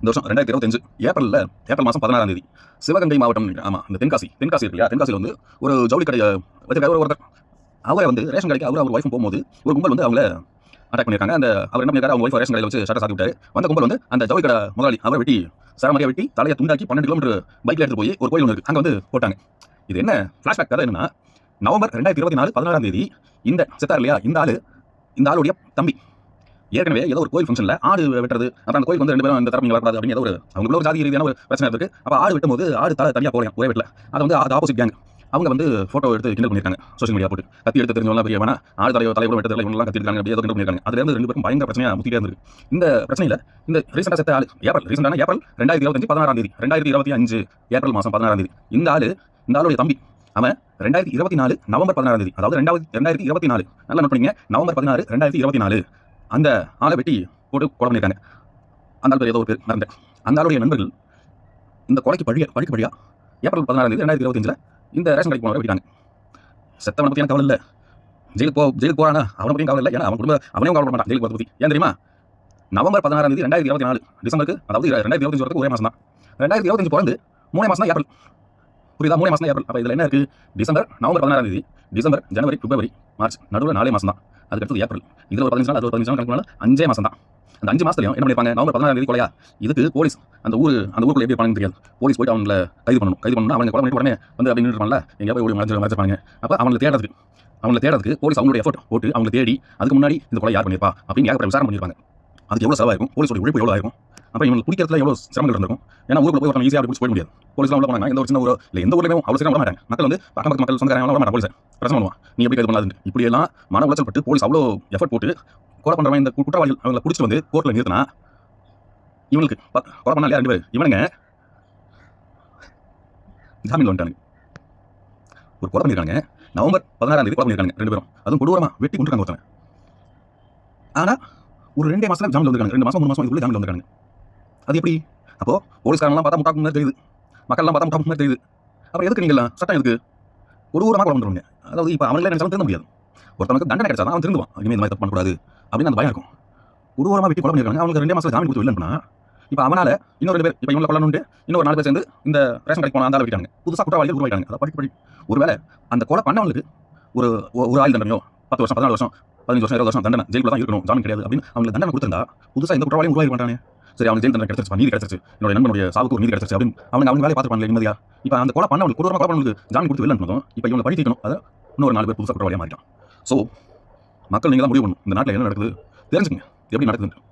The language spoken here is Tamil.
இந்த வருஷம் ரெண்டாயிரத்தி இருபத்தஞ்சு ஏப்ரலில் ஏப்ரல் மாதம் பதினாறாம் தேதி சிவகங்கை மாவட்டம் ஆமாம் இந்த தென்காசி தென்காசி இருக்கு இல்லையா? தென்காசியில் வந்து ஒரு ஜவுளி கடையை வச்சிருக்காரு ஒரு ஒருத்தர். அவரை வந்து ரேஷன் கடைக்கு அவர் அவர் ஒய்ஃபும் போகும்போது ஒரு கும்பல் வந்து அவங்கள அட்டாக் பண்ணியிருக்காங்க. அந்த அவர் என்ன பண்ணியிருக்காரு? அவங்க ஒய்ஃப் ரேஷன் கடையில் வச்சு சட்டை சாத்தி விட்டாரு வந்த கும்பல் வந்து அந்த ஜவுளி கடை முதலாளி அவரை வெட்டி சரமாரியாக வெட்டி தலையை துண்டாக்கி பன்னெண்டு கிலோமீட்டர் பைக்கில் எடுத்து போய் ஒரு கோயில் ஒன்று அங்கே வந்து போட்டாங்க. இது என்ன? ஃப்ளாஷ்பேக் கதை என்னன்னா நவம்பர் ரெண்டாயிரத்தி இருபத்தி நாலு பதினாறாம் தேதி இந்த செத்தார் இல்லையா? இந்த ஆள் இந்த ஆளுடைய தம்பி. ஏற்கனவே ஏதோ ஒரு கோயில் ஃபங்க்ஷனில் ஆடு வெட்டுறது. அப்புறம் அந்த கோயில் வந்து ரெண்டு பேரும் இந்த தரப்பு வரக்கூடாது அப்படின்னு ஏதோ ஒரு அவங்களுக்குள்ள ஒரு ஜாதி ரீதியான ஒரு பிரச்சனை இருக்கு. அப்போ ஆடு வெட்டும்போது ஆடு தலை தனியாக போகலாம் ஒரே வெட்டில். அதை வந்து அது ஆப்போசிட் கேங் அவங்க வந்து ஃபோட்டோ எடுத்து கிண்டல் பண்ணியிருக்காங்க சோஷியல் மீடியா போட்டு. கத்தி எடுத்து தெரிஞ்சவங்க பெரிய வேணா ஆடு தலையோ தலையோட எடுத்து தெரியல இவங்களாம் கத்திருக்காங்க அப்படி ஏதோ கிண்டல் பண்ணியிருக்காங்க அதுல இருந்து ரெண்டு பேரும் பயங்கர பிரச்சனையாக முத்திட்டே இருந்திருக்கு இந்த பிரச்சனையில் இந்த ரீசெண்டாக செத்த ஆள் ஏப்ரல் ரீசெண்டான ஏப்ரல் ரெண்டாயிரத்தி இருபத்தஞ்சு பதினாறாம் தேதி ரெண்டாயிரத்தி இருபத்தி அஞ்சு ஏப்ரல் மாதம் பதினாறாம் தேதி. இந்த ஆளு இந்த ஆளுடைய தம்பி அவன் ரெண்டாயிரத்தி இருபத்தி நாலு நவம்பர் பதினாறாம் தேதி அதாவது ரெண்டாவது ரெண்டாயிரத்தி இருபத்தி நாலு. நல்லா நோட் பண்ணிங்க நவம்பர் பதினாறு ரெண்டாயிரத்தி இருபத்தி நாலு. அந்த ஆளை வெட்டி போட்டு கொலை பண்ணியிருக்காங்க. அந்த ஆள் பேர் ஏதோ ஒரு பேர் நடந்த அந்த ஆளுடைய நண்பர்கள் இந்த கொலைக்கு பழிய பழிக்கு பழியா ஏப்ரல் பதினாறாம் தேதி ரெண்டாயிரத்தி இருபத்தஞ்சில் இந்த ரேஷன் கடைக்கு போனவரை வெட்டிட்டாங்க. செத்தவனை பற்றி எனக்கு கவலை இல்லை. ஜெயிலுக்கு போ ஜெயிலுக்கு போறானா? அவனை பற்றியும் கவலை இல்லை. ஏன்னா அவன் குடும்ப அவனையும் கவலை மாட்டான். ஜெயிலுக்கு போகிறத பற்றி ஏன் தெரியுமா? நவம்பர் பதினாறாம் தேதி ரெண்டாயிரத்தி இருபத்தி நாலு டிசம்பருக்கு அதாவது ரெண்டாயிரத்தி இருபத்தஞ்சு வரைக்கும் ஒரே மாதம் தான் ரெண்டாயிரத்தி இருபத்தஞ்சு பிறந்து மூணு மாதம் தான் ஏப்ரல். புரியுதா? மூணு மாதம் தான் ஏப்ரல். அப்போ இதில் என்ன இருக்குது டிசம்பர் நவம்பர் பதினாறாம் தேதி டிசம்பர் ஜனவரி பிப்ரவரி மார்ச். நடுவில் நாலே மாதம் தான் அதுக்கடுத்து ஏப்ரல். இதில் ஒரு பதினஞ்சு நாள் அது ஒரு பதினஞ்சு நாள் கணக்கு அஞ்சே மாதம் தான் அந்த அஞ்சு மாதத்துலையும் என்ன பண்ணிருப்பாங்க? நவம்பர் பதினாறாம் தேதி கொலையா? இதுக்கு போலீஸ் அந்த ஊர் அந்த ஊருக்குள்ள எப்படி இருப்பாங்கன்னு தெரியாது. போலீஸ் போயிட்டு அவங்கள கைது பண்ணணும். கைது பண்ணணும் அவங்க கொலை பண்ணிட்டு உடனே வந்து அப்படி நின்றுப்பாங்கல்ல எங்கேயா போய் ஓடி மறைச்சு மறைச்சிருப்பாங்க அப்போ அவங்களை தேடுறதுக்கு அவங்களை தேடுறதுக்கு போலீஸ் அவங்களுடைய எஃபர்ட் போட்டு அவங்களை தேடி அதுக்கு முன்னாடி இந்த கொலை யார் பண்ணியிருப்பா அப்படின்னு ஏகப்பட்ட விசாரணை பண்ணியிருப்பாங்க அதுக்கு எவ்வளோ செலவாகும் போலீஸோட உழைப்பு எவ்வளோ ஆகும் அப்போ இவங்களுக்கு பிடிக்கிறதுல எவ்வளோ சிரமங்கள் இருந்திருக்கும்? ஏன்னா ஊருக்கு போய் ஒருத்தன் ஈஸியாக அப்படி பிடிச்சி போய் முடியாது. போலீஸ்லாம் உள்ள போனாங்க எந்த ஒரு சின்ன ஊரோ இல்லை எந்த ஊர்லையும் அவ்வளோ சீக்கிரம் விட மாட்டாங்க. மக்கள் வந்து பக்கம் பக்கம் மக்கள் சொந்தக்காரங்க விட மாட்டாங்க போலீஸ். பிரச்சனை பண்ணுவான். நீ எப்படி கைது பண்ணாது இப்படி எல்லாம் மன உளைச்சல் பட்டு போலீஸ் அவ்வளோ எஃபர்ட் போட்டு கொலை பண்ணுறவன் இந்த குற்றவாளிகள் அவங்களை பிடிச்சிட்டு வந்து கோர்ட்டில் நிறுத்தினா இவனுக்கு கொலை பண்ணா ரெண்டு பேர். இவனுங்க ஜாமீன் வந்துட்டானுங்க ஒரு கொலை பண்ணியிருக்காங்க நவம்பர் பதினாறாம் தேதி கொலை பண்ணியிருக்காங்க ரெண்டு பேரும். அதுவும் கொடூரமாக வெட்டி கொண்டுருக்காங்க ஒருத்தன். ஆனா ஒரு ரெண்டே மாதம் ஜாமீன் வந்துருக்காங்க ரெண்டு மாதம் மூணு மாதம் இதுக்குள்ளே ஜாமீன் வந்திருக்காங்க அது எப்படி? அப்போ போலீஸ்காரங்களாம் பார்த்தா முட்டாக்கு முன்னாடி தெரியுது. மக்கள்லாம் பார்த்தா முட்டாக்கு முன்னாடி தெரியுது. அப்புறம் எதுக்கு நீங்க சட்டம் எதுக்கு? கொடூரமாக கொலை பண்ணுறவங்க அதாவது இப்போ அவங்களே நினைச்சாலும் திருந்த முடியாது ஒருத்தவனுக்கு தண்டனை கிடைச்சா அவன் திருந்துவான். இனிமேல் இந்த மாதிரி தப்பு பண்ணக்கூடாது அப்படின்னு அந்த பயம் இருக்கும். கொடூரமாக வெட்டி கொலை பண்ணிருக்காங்க அவங்களுக்கு ரெண்டே மாதம் ஜாமீன் கொடுத்து இல்லைன்னா இப்போ அவனால இன்னொரு ரெண்டு பேர் இப்போ இவங்களை கொல்லணுண்டு இன்னொரு நாலு பேர் சேர்ந்து இந்த ரேஷன் கடைக்கு போனால் அந்த விட்டாங்க புதுசாக குற்றவாளிகள் உருவாயிட்டாங்க அதை படிக்க படி ஒருவேளை அந்த கொலை பண்ணவங்களுக்கு ஒரு ஒரு ஆயுள் தண்டனையோ பத்து வருஷம் பதினாலு வருஷம் பதினஞ்சு வருஷம் இருபது வருஷம் தண்டனை ஜெயிலில் தான் இருக்கணும். ஜாமீன் கிடையாது அப்படின்னு அவங்களுக்கு தண்டனை கொடுத்துருந்தா புதுசாக இந்த குற்றவாளியும் உருவாக மாட்டானே சரி அவனுக்கு ஜெயில் தண்டனை கிடைச்சிருச்சு நீதி கிடைச்சிருச்சு. என்னோட நண்பனுடைய சாவுக்கு ஒரு நீதி கிடைச்சிருச்சு அப்படின்னு அவங்க அவங்க வேலை பார்த்துப்பாங்க நிம்மதியா. இப்போ அந்த கொலை பண்ணவங்களுக்கு கொடூரமாக கொலை பண்ணவங்களுக்கு ஜாமீன் கொடுத்து வெளில இப்போ இவங்களை படிக்கணும் அதை இன்னும் இன்னொரு நாலு பேர் புதுசாக குற்றவாளியாக மாறிட்டான். ஸோ மக்கள் நீங்கள் தான் முடிவு பண்ணணும். இந்த நாட்டில் என்ன நடக்குது? தெரிஞ்சுங்க எப்படி நடக்குதுன்னு